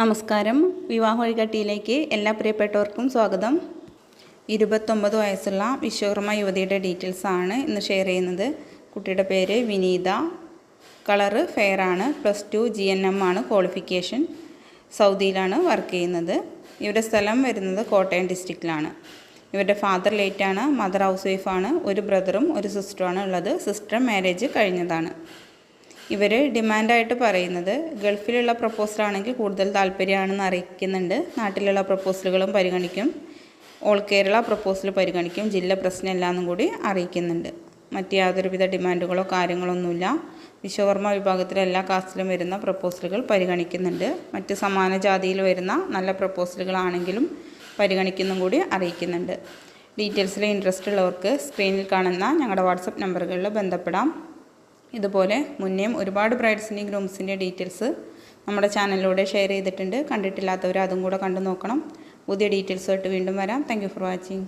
നമസ്കാരം. വിവാഹ വഴികാട്ടിയിലേക്ക് എല്ലാ പ്രിയപ്പെട്ടവർക്കും സ്വാഗതം. ഇരുപത്തൊമ്പത് വയസ്സുള്ള വിശ്വകർമ്മ യുവതിയുടെ ഡീറ്റെയിൽസ് ആണ് ഇന്ന് ഷെയർ ചെയ്യുന്നത്. കുട്ടിയുടെ പേര് വിനീത. കളറ് ഫെയർ ആണ്. Plus two G N M ആണ് ക്വാളിഫിക്കേഷൻ. സൗദിയിലാണ് വർക്ക് ചെയ്യുന്നത്. ഇവരുടെ സ്ഥലം വരുന്നത് കോട്ടയം ഡിസ്ട്രിക്റ്റിലാണ്. ഇവരുടെ ഫാദർ ലേറ്റാണ് മദർ ഹൗസ് വൈഫാണ് ഒരു ബ്രദറും ഒരു സിസ്റ്ററുമാണ് ഉള്ളത്. സിസ്റ്റർ മാരേജ് കഴിഞ്ഞതാണ്. ഇവർ ഡിമാൻഡായിട്ട് പറയുന്നത് ഗൾഫിലുള്ള പ്രപ്പോസലാണെങ്കിൽ കൂടുതൽ താല്പര്യമാണെന്ന് അറിയിക്കുന്നുണ്ട്. നാട്ടിലുള്ള പ്രപ്പോസലുകളും പരിഗണിക്കും. ഓൾ കേരള പ്രപ്പോസൽ പരിഗണിക്കും. ജില്ല പ്രശ്നമില്ല എന്നും കൂടി അറിയിക്കുന്നുണ്ട്. മറ്റ് യാതൊരുവിധ ഡിമാൻഡുകളോ കാര്യങ്ങളൊന്നുമില്ല. വിശ്വകർമ്മ വിഭാഗത്തിലെ എല്ലാ കാസ്റ്റിലും വരുന്ന പ്രപ്പോസലുകൾ പരിഗണിക്കുന്നുണ്ട്. മറ്റ് സമാന ജാതിയിൽ വരുന്ന നല്ല പ്രപ്പോസലുകളാണെങ്കിലും പരിഗണിക്കുന്നും കൂടി അറിയിക്കുന്നുണ്ട്. ഡീറ്റെയിൽസിൽ ഇൻട്രസ്റ്റ് ഉള്ളവർക്ക് സ്ക്രീനിൽ കാണുന്ന ഞങ്ങളുടെ വാട്സപ്പ് നമ്പറുകളിൽ ബന്ധപ്പെടാം. ഇതുപോലെ മുന്നേയും ഒരുപാട് ബ്രൈഡ്സിന്റെയും ഗ്രൂംസിന്റെയും ഡീറ്റെയിൽസ് നമ്മുടെ ചാനലിലൂടെ ഷെയർ ചെയ്തിട്ടുണ്ട്. കണ്ടിട്ടില്ലാത്തവർ അതും കൂടെ കണ്ടു നോക്കണം. പുതിയ ഡീറ്റെയിൽസുമായിട്ട് വീണ്ടും വരാം. Thank for watching